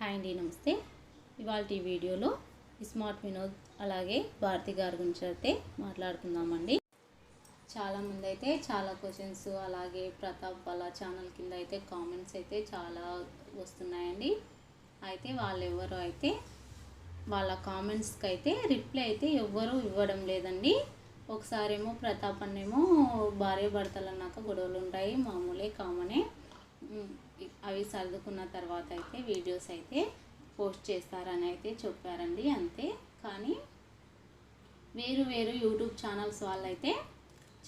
Hi అండి నమస్తే. ఇవాళ ఈ వీడియోలో స్మార్ట్ వినోద్ అలాగే భారతి గారి గురించి అయితే మాట్లాడుకుందామండి. చాలామంది అయితే చాలా క్వశ్చన్స్ అలాగే ప్రతాప్ వాళ్ళ ఛానల్ కింద అయితే కామెంట్స్ అయితే చాలా వస్తున్నాయండి. అయితే వాళ్ళు ఎవరు అయితే వాళ్ళ కామెంట్స్కి అయితే రిప్లై అయితే ఎవ్వరూ ఇవ్వడం లేదండి. ఒకసారేమో ప్రతాప్ అన్నేమో భార్య భర్తలు అన్నాక గొడవలు ఉంటాయి మామూలే కామనే. అవి సర్దుకున్న తర్వాత అయితే వీడియోస్ అయితే పోస్ట్ చేస్తారని అయితే చెప్పారండి అంతే. కానీ వేరు వేరు యూట్యూబ్ ఛానల్స్ వాళ్ళైతే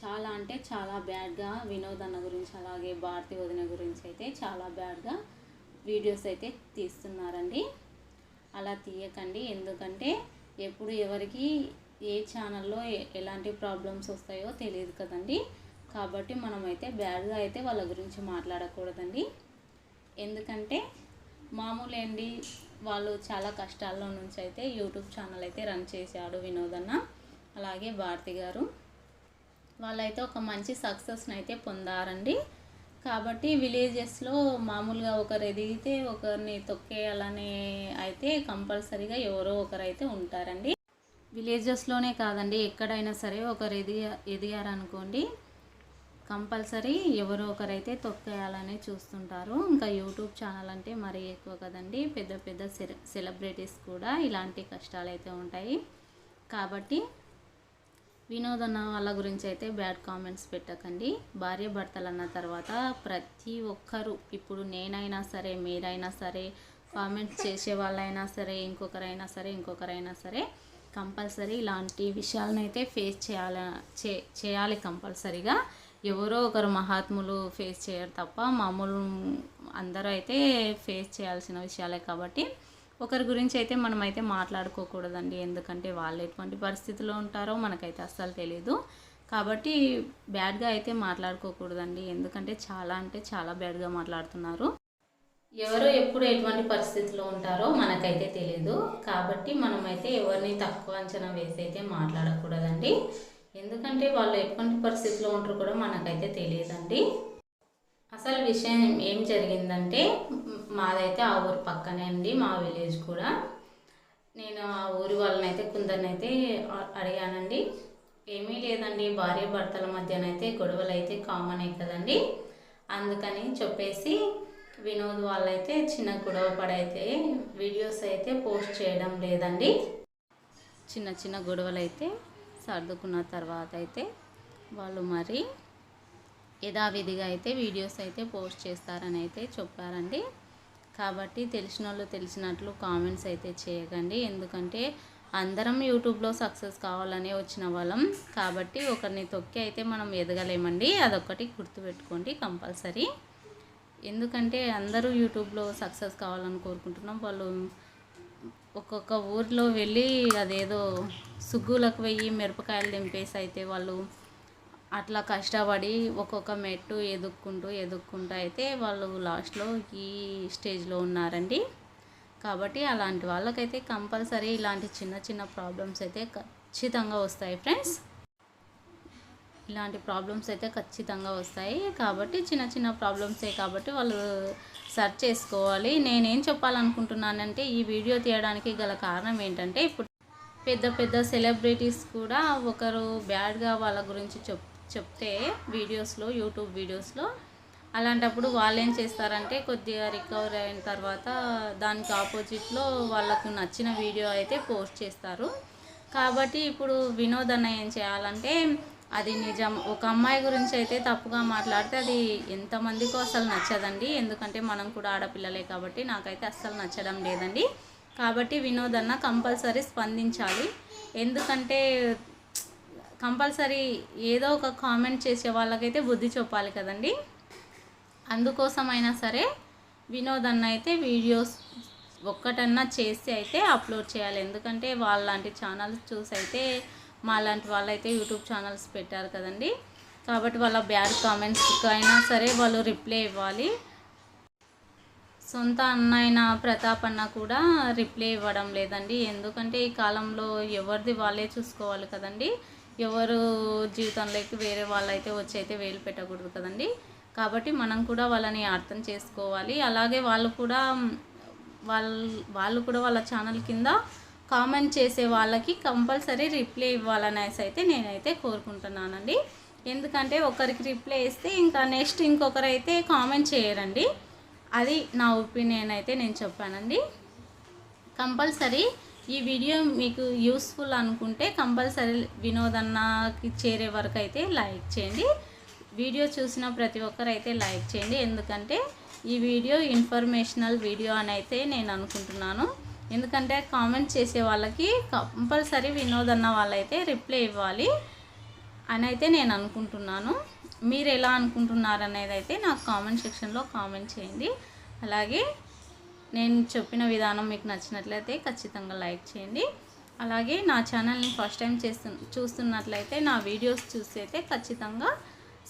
చాలా అంటే చాలా బ్యాడ్గా వినోద్ అన్న గురించి అలాగే భారతి వదిన గురించి అయితే చాలా బ్యాడ్గా వీడియోస్ అయితే తీస్తున్నారండి. అలా తీయకండి ఎందుకంటే ఎప్పుడు ఎవరికి ఏ ఛానల్లో ఎలాంటి ప్రాబ్లమ్స్ వస్తాయో తెలియదు కదండి. కాబట్టి మనమైతే బ్యాడ్గా అయితే వాళ్ళ గురించి మాట్లాడకూడదండి. ఎందుకంటే మామూలేండి వాళ్ళు చాలా కష్టాల్లో నుంచి అయితే యూట్యూబ్ ఛానల్ అయితే రన్ చేశాడు వినోదన్న అలాగే భారతి గారు. వాళ్ళైతే ఒక మంచి సక్సెస్ని అయితే పొందారండి. కాబట్టి విలేజెస్లో మామూలుగా ఒకరు ఎదిగితే ఒకరిని తొక్కేయాలనే అయితే కంపల్సరీగా ఎవరో ఒకరు అయితే ఉంటారండి. విలేజెస్లోనే కాదండి ఎక్కడైనా సరే ఒకరు ఎదిగా ఎదిగారనుకోండి కంపల్సరీ ఎవరో ఒకరైతే తొక్కేయాలని చూస్తుంటారు. ఇంకా యూట్యూబ్ ఛానల్ అంటే మరీ ఎక్కువ కదండి. పెద్ద పెద్ద సెల సెలబ్రిటీస్ కూడా ఇలాంటి కష్టాలు అయితే ఉంటాయి. కాబట్టి వినోదన వాళ్ళ గురించి అయితే బ్యాడ్ కామెంట్స్ పెట్టకండి. భార్య భర్తలు అన్న తర్వాత ప్రతి ఒక్కరు ఇప్పుడు నేనైనా సరే మీరైనా సరే కామెంట్స్ చేసే వాళ్ళైనా సరే ఇంకొకరైనా సరే ఇంకొకరైనా సరే కంపల్సరీ ఇలాంటి విషయాలను అయితే ఫేస్ చేయాల చే చేయాలి కంపల్సరీగా. ఎవరో ఒకరు మహాత్ములు ఫేస్ చేయరు తప్ప మామూలు అందరూ అయితే ఫేస్ చేయాల్సిన విషయాలే కాబట్టి ఒకరి గురించి అయితే మనమైతే మాట్లాడుకోకూడదండి. ఎందుకంటే వాళ్ళు ఎటువంటి పరిస్థితిలో ఉంటారో మనకైతే అస్సలు తెలియదు కాబట్టి బ్యాడ్గా అయితే మాట్లాడుకోకూడదండి. ఎందుకంటే చాలా అంటే చాలా బ్యాడ్గా మాట్లాడుతున్నారు. ఎవరు ఎప్పుడు ఎటువంటి పరిస్థితిలో ఉంటారో మనకైతే తెలియదు కాబట్టి మనమైతే ఎవరిని తక్కువ అంచనా వేసి అయితే మాట్లాడకూడదండి. ఎందుకంటే వాళ్ళు ఎటువంటి పరిస్థితిలో ఉంటారో కూడా మనకైతే తెలియదండి. అసలు విషయం ఏం జరిగిందంటే మాదైతే ఆ ఊరు పక్కనే అండి మా విలేజ్ కూడా. నేను ఆ ఊరి వాళ్ళనైతే కొందరినైతే అడిగానండి. ఏమీ లేదండి భార్య భర్తల మధ్యనైతే గొడవలు అయితే కామన్ కదండి. అందుకని చెప్పేసి వినోద్ వాళ్ళైతే చిన్న గొడవ పడైతే వీడియోస్ అయితే పోస్ట్ చేయడం లేదండి. చిన్న చిన్న గొడవలు అయితే సర్దుకున్న తర్వాత అయితే వాళ్ళు మరి యథావిధిగా అయితే వీడియోస్ అయితే పోస్ట్ చేస్తారని అయితే చెప్పారండి. కాబట్టి తెలిసిన వాళ్ళు తెలిసినట్లు కామెంట్స్ అయితే చేయకండి. ఎందుకంటే అందరం యూట్యూబ్లో సక్సెస్ కావాలనే వచ్చిన వాళ్ళం. కాబట్టి ఒకరిని తొక్కి అయితే మనం ఎదగలేమండి. అదొక్కటి గుర్తుపెట్టుకోండి కంపల్సరీ. ఎందుకంటే అందరూ యూట్యూబ్లో సక్సెస్ కావాలని కోరుకుంటున్నాం. వాళ్ళు ఒక్కొక్క ఊర్లో వెళ్ళి అదేదో సుగ్గులకు వెయ్యి మిరపకాయలు దింపేసి అయితే వాళ్ళు అట్లా కష్టపడి ఒక్కొక్క మెట్టు ఎదుక్కుంటూ ఎదుక్కుంటూ అయితే వాళ్ళు లాస్ట్లో ఈ స్టేజ్లో ఉన్నారండి. కాబట్టి అలాంటి వాళ్ళకైతే కంపల్సరీ ఇలాంటి చిన్న చిన్న ప్రాబ్లమ్స్ అయితే ఖచ్చితంగా వస్తాయి ఫ్రెండ్స్. ఇలాంటి ప్రాబ్లమ్స్ అయితే ఖచ్చితంగా వస్తాయి. కాబట్టి చిన్న చిన్న ప్రాబ్లమ్సే కాబట్టి వాళ్ళు సర్చ్ చేసుకోవాలి. నేనేం చెప్పాలనుకుంటున్నానంటే ఈ వీడియో తీయడానికి గల కారణం ఏంటంటే ఇప్పుడు పెద్ద పెద్ద సెలబ్రిటీస్ కూడా ఒకరు బ్యాడ్గా వాళ్ళ గురించి చెప్ చెప్తే వీడియోస్లో యూట్యూబ్ వీడియోస్లో అలాంటప్పుడు వాళ్ళు ఏం చేస్తారంటే కొద్దిగా రికవర్ అయిన తర్వాత దానికి ఆపోజిట్లో వాళ్ళకు నచ్చిన వీడియో అయితే పోస్ట్ చేస్తారు. కాబట్టి ఇప్పుడు వినోద్ అన్న ఏం చేయాలంటే అది నిజం. ఒక అమ్మాయి గురించి అయితే తప్పుగా మాట్లాడితే అది ఎంతమందికో అసలు నచ్చదండి. ఎందుకంటే మనం కూడా ఆడపిల్లలే కాబట్టి నాకైతే అస్సలు నచ్చడం లేదండి. కాబట్టి వినోద్ అన్న కంపల్సరీ స్పందించాలి. ఎందుకంటే కంపల్సరీ ఏదో ఒక కామెంట్ చేసే వాళ్ళకైతే బుద్ధి చెప్పాలి కదండి. అందుకోసమైనా సరే వినోద్ అన్న అయితే వీడియోస్ ఒక్కటన్నా చేసి అయితే అప్లోడ్ చేయాలి. ఎందుకంటే వాళ్ళలాంటి ఛానల్స్ చూసి అయితే మా లాంటి వాళ్ళైతే యూట్యూబ్ ఛానల్స్ పెట్టారు కదండి. కాబట్టి వాళ్ళ బ్యాడ్ కామెంట్స్కి అయినా సరే వాళ్ళు రిప్లై ఇవ్వాలి. సొంత అన్న అయిన ప్రతాప్ అన్న కూడా రిప్లై ఇవ్వడం లేదండి. ఎందుకంటే ఈ కాలంలో ఎవరిది వాళ్ళే చూసుకోవాలి కదండి. ఎవరు జీవితంలోకి వేరే వాళ్ళైతే వచ్చి అయితే వేలు పెట్టకూడదు కదండి. కాబట్టి మనం కూడా వాళ్ళని అర్థం చేసుకోవాలి. అలాగే వాళ్ళు కూడా వాళ్ళ వాళ్ళు కూడా వాళ్ళ ఛానల్ కింద కామెంట్ చేసే వాళ్ళకి కంపల్సరీ రిప్లై ఇవ్వాలనేసి అయితే నేనైతే కోరుకుంటున్నానండి. ఎందుకంటే ఒకరికి రిప్లై ఇస్తే ఇంకా నెక్స్ట్ ఇంకొకరు అయితే కామెంట్ చేయరండి. అది నా ఒపీనియన్ అయితే నేను చెప్పానండి. కంపల్సరీ ఈ వీడియో మీకు యూస్ఫుల్ అనుకుంటే కంపల్సరీ వినోదన్నకి చేరే వరకు అయితే లైక్ చేయండి. వీడియో చూసిన ప్రతి ఒక్కరు అయితే లైక్ చేయండి. ఎందుకంటే ఈ వీడియో ఇన్ఫర్మేషనల్ వీడియో అని అయితే నేను అనుకుంటున్నాను. ఎందుకంటే కామెంట్ చేసే వాళ్ళకి కంపల్సరీ వినోదన్న వాళ్ళైతే రిప్లై ఇవ్వాలి అని అయితే నేను అనుకుంటున్నాను. మీరు ఎలా అనుకుంటున్నారు అనేది అయితే నాకు కామెంట్ సెక్షన్లో కామెంట్ చేయండి. అలాగే నేను చెప్పిన విధానం మీకు నచ్చినట్లయితే ఖచ్చితంగా లైక్ చేయండి. అలాగే నా ఛానల్ని ఫస్ట్ టైం చేస్తు చూస్తున్నట్లయితే నా వీడియోస్ చూసి అయితే ఖచ్చితంగా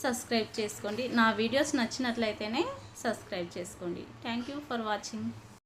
సబ్స్క్రైబ్ చేసుకోండి. నా వీడియోస్ నచ్చినట్లయితేనే సబ్స్క్రైబ్ చేసుకోండి. Thank you for watching